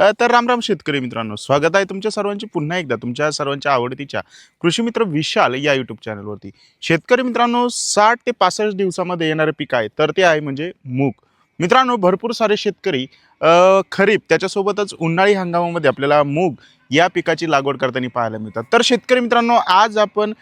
तर राम राम शेतकरी मित्रांनो स्वागत आहे तुमच्या सर्वांची पुन्हा एकदा तुमच्या सर्वांच्या आवडतीच्या कृषी मित्र विशाल या यूट्यूब चॅनलवरती शेतकरी मित्रांनो साठ ते पासष्ट दिवसामध्ये येणारं पीक आहे तर ते आहे म्हणजे मूग. मित्रांनो भरपूर सारे शेतकरी खरीप त्याच्यासोबतच उन्हाळी हंगामामध्ये आपल्याला मूग या पिकाची लागवड करताना पाहायला मिळतात. तर शेतकरी मित्रांनो आज आपण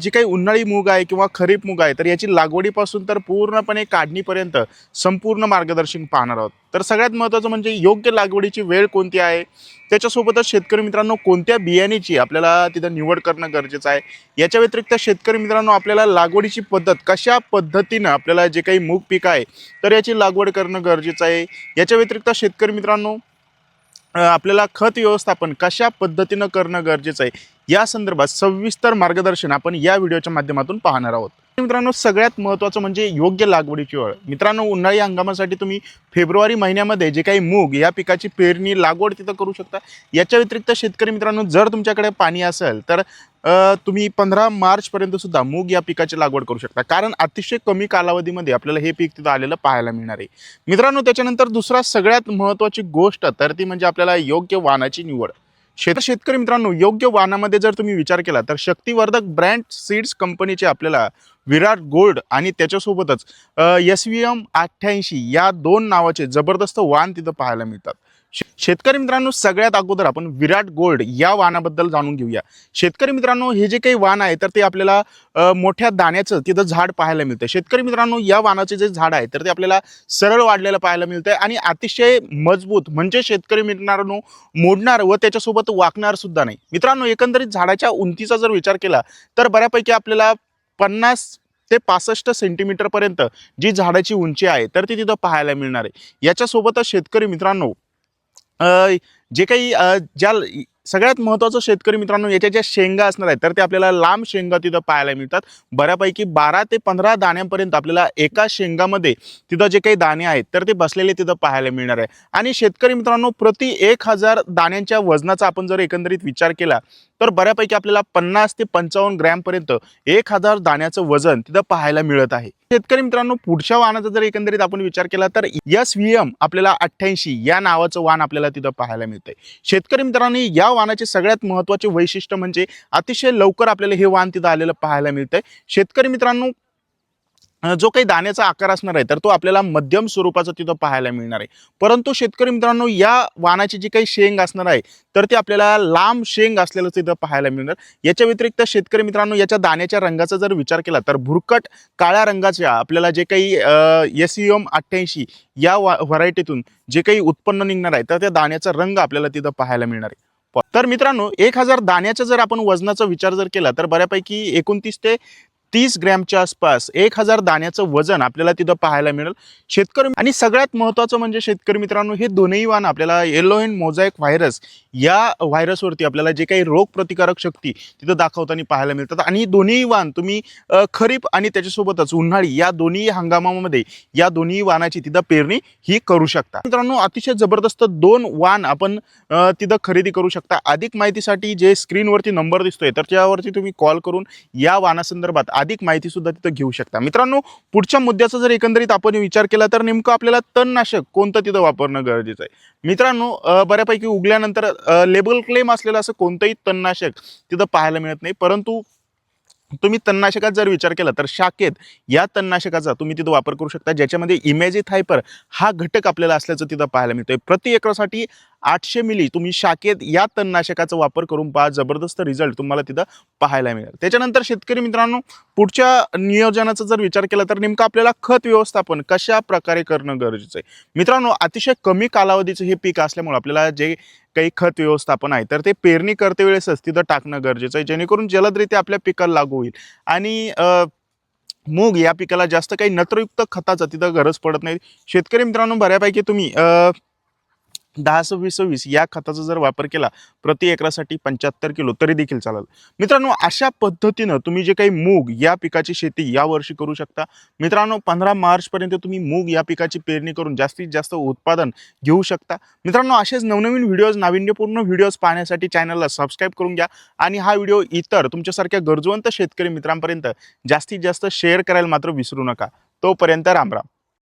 जी काही उन्हाळी मूग आहे किंवा खरीप मूग आहे तर याची लागवडीपासून तर पूर्णपणे काढणीपर्यंत संपूर्ण मार्गदर्शन पाहणार आहोत. तर सगळ्यात महत्त्वाचं म्हणजे योग्य लागवडीची वेळ कोणती आहे? त्याच्यासोबतच शेतकरी मित्रांनो कोणत्या बियाणीची आपल्याला तिथं निवड करणं गरजेचं आहे? याच्या व्यतिरिक्त शेतकरी मित्रांनो आपल्याला लागवडीची पद्धत कशा पद्धतीनं आपल्याला जे काही मूग पीक आहे तर याची लागवड करणं गरजेचं आहे. याच्या व्यतिरिक्त शेतकरी मित्रांनो आपल्याला खत व्यवस्थापन कशा पद्धतीनं करणं गरजेचं आहे? या संदर्भात सविस्तर मार्गदर्शन आपण या व्हिडिओच्या माध्यमातून पाहणार आहोत. मित्रांनो सगळ्यात महत्त्वाचं म्हणजे योग्य लागवडीची वेळ मित्रांनो उन्हाळी हंगामासाठी तुम्ही फेब्रुवारी महिन्यामध्ये जे काही मूग या पिकाची पेरणी लागवड तिथं करू शकता. याच्या व्यतिरिक्त शेतकरी मित्रांनो जर तुमच्याकडे पाणी असेल तर तुम्ही पंधरा मार्चपर्यंत सुद्धा मूग या पिकाची लागवड करू शकता. कारण अतिशय कमी कालावधीमध्ये आपल्याला हे पीक तिथं आलेलं पाहायला मिळणार आहे. मित्रांनो त्याच्यानंतर दुसरा सगळ्यात महत्त्वाची गोष्ट तर ती म्हणजे आपल्याला योग्य वाहनाची निवड. शेत शेतकरी मित्रांनो योग्य वाहनामध्ये जर तुम्ही विचार केला तर शक्तिवर्धक ब्रँड सीड्स कंपनीचे आपल्याला विराट गोल्ड आणि त्याच्यासोबतच एस व्ही एम अठ्ठ्याऐंशी या दोन नावाचे जबरदस्त वाहन तिथं पाहायला मिळतात. शेतकरी मित्रांनो सगळ्यात अगोदर आपण विराट गोल्ड या वाहनाबद्दल जाणून घेऊया. शेतकरी मित्रांनो हे जे काही वाहन आहे तर ते आपल्याला मोठ्या दाण्याचं तिथं झाड पाहायला मिळतं शेतकरी मित्रांनो या वाहनाचे जे झाड आहे तर ते आपल्याला सरळ वाढलेलं पाहायला मिळतंय आणि अतिशय मजबूत म्हणजे शेतकरी मित्रांनो मोडणार व त्याच्यासोबत वाकणार सुद्धा नाही. मित्रांनो एकंदरीत झाडाच्या उंचीचा जर विचार केला तर बऱ्यापैकी आपल्याला पन्नास ते पासष्ट सेंटीमीटरपर्यंत जी झाडाची उंची आहे तर ती तिथं पाहायला मिळणार आहे. याच्यासोबतच शेतकरी मित्रांनो जे काही ज्या सगळ्यात महत्त्वाचं शेतकरी मित्रांनो याच्या ज्या शेंगा असणार आहेत तर ते आपल्याला लांब शेंगा तिथं पाहायला मिळतात. बऱ्यापैकी बारा ते पंधरा दाण्यांपर्यंत आपल्याला एका शेंगामध्ये तिथं जे काही दाणे आहेत तर ते बसलेले तिथं पाहायला मिळणार आहे. आणि शेतकरी मित्रांनो प्रति एक हजार दाण्यांच्या वजनाचा आपण जर एकंदरीत विचार केला तर बऱ्यापैकी आपल्याला पन्नास ते पंचावन्न ग्रॅमपर्यंत एक हजार दाण्याचं वजन तिथं पाहायला मिळत आहे. शेतकरी मित्रांनो पुढच्या वाहनाचा जर एकंदरीत आपण विचार केला तर एस व्ही एम आपल्याला अठ्ठ्याऐंशी या नावाचं वाहन आपल्याला तिथं पाहायला मिळतंय. शेतकरी मित्रांनो या वाहनाचे सगळ्यात महत्त्वाचे वैशिष्ट्य म्हणजे अतिशय लवकर आपल्याला हे वाहन तिथं आलेलं पाहायला मिळतंय. शेतकरी मित्रांनो जो काही दाण्याचा आकार असणार आहे तर तो आपल्याला मध्यम स्वरूपाचा तिथं पाहायला मिळणार आहे. परंतु शेतकरी मित्रांनो या वाहनाची जी काही शेंग असणार आहे तर ते आपल्याला लांब शेंग असलेलं तिथं पाहायला मिळणार. याच्या व्यतिरिक्त शेतकरी मित्रांनो याच्या दाण्याच्या रंगाचा जर विचार केला तर भुरकट काळ्या रंगाच्या आपल्याला जे काही एस एम अठ्ठ्याऐंशी या वा व्हरायटीतून जे काही उत्पन्न निघणार आहे तर त्या दाण्याचा रंग आपल्याला तिथं पाहायला मिळणार आहे. प- तर मित्रांनो एक हजार दाण्याचा जर आपण वजनाचा विचार जर केला तर बऱ्यापैकी एकोणतीस ते तीस ग्रॅमच्या आसपास एक हजार दाण्याचं वजन आपल्याला तिथं पाहायला मिळेल. शेतकरी आणि सगळ्यात महत्त्वाचं म्हणजे शेतकरी मित्रांनो हे दोन्ही वाहन आपल्याला येलो अँड मोझाईक व्हायरस या व्हायरसवरती आपल्याला जे काही रोग प्रतिकारक शक्ती तिथं दाखवताना पाहायला मिळतात. आणि दोन्ही वाहन तुम्ही खरीप आणि त्याच्यासोबतच उन्हाळी या दोन्ही हंगामामध्ये या दोन्ही वाहनाची तिथं पेरणी ही करू शकता. मित्रांनो अतिशय जबरदस्त दोन वाहन आपण तिथं खरेदी करू शकता. अधिक माहितीसाठी जे स्क्रीनवरती नंबर दिसतोय तर त्यावरती तुम्ही कॉल करून या वाहनासंदर्भात अधिक माहिती सुद्धा तिथं घेऊ शकता. मित्रांनो पुढच्या मुद्द्याचा जर एकंदरीत आपण विचार केला तर नेमकं आपल्याला तणनाशक कोणतं तिथं वापरणं गरजेचं आहे? मित्रांनो बऱ्यापैकी उगल्यानंतर लेबल क्लेम असलेलं असं कोणतंही तणनाशक तिथं पाहायला मिळत नाही. परंतु तुम्ही तणनाशकात जर विचार केला तर शाखेत या तणनाशकाचा तुम्ही तिथं वापर करू शकता ज्याच्यामध्ये इमॅजिथ हायपर हा घटक आपल्याला असल्याचं तिथं पाहायला मिळतोय. प्रति एकरासाठी आठशे मिली तुम्ही शाखेत या तणनाशकाचा वापर करून पहा जबरदस्त रिझल्ट तुम्हाला तिथं पाहायला मिळेल. त्याच्यानंतर शेतकरी मित्रांनो पुढच्या नियोजनाचा जर विचार केला तर नेमकं आपल्याला खत व्यवस्थापन कशा प्रकारे करणं गरजेचं आहे? मित्रांनो अतिशय कमी कालावधीचं हे पीक असल्यामुळे आपल्याला जे काही खत व्यवस्थापन आहे तर ते पेरणी करते वेळेसच तिथं टाकणं गरजेचं आहे जेणेकरून जलदरीत्या आपल्या पिकाला लागू होईल. आणि मूग या पिकाला जास्त काही नत्रयुक्त खताचा तिथं गरज पडत नाही. शेतकरी मित्रांनो बऱ्यापैकी तुम्ही दहा सव्वीस सव्वीस या खताचा जर वापर केला प्रति एकरासाठी पंच्याहत्तर किलो तरी देखील चालेल. मित्रांनो अशा पद्धतीनं तुम्ही जे काही मूग या पिकाची शेती यावर्षी करू शकता. मित्रांनो पंधरा मार्चपर्यंत तुम्ही मूग या पिकाची पेरणी करून जास्तीत जास्त उत्पादन घेऊ शकता. मित्रांनो असेच नवनवीन व्हिडिओज नाविन्यपूर्ण व्हिडिओज पाहण्यासाठी चॅनलला सबस्क्राईब करून घ्या. आणि हा व्हिडिओ इतर तुमच्यासारख्या गरजवंत शेतकरी मित्रांपर्यंत जास्तीत जास्त शेअर करायला मात्र विसरू नका. तोपर्यंत रामराम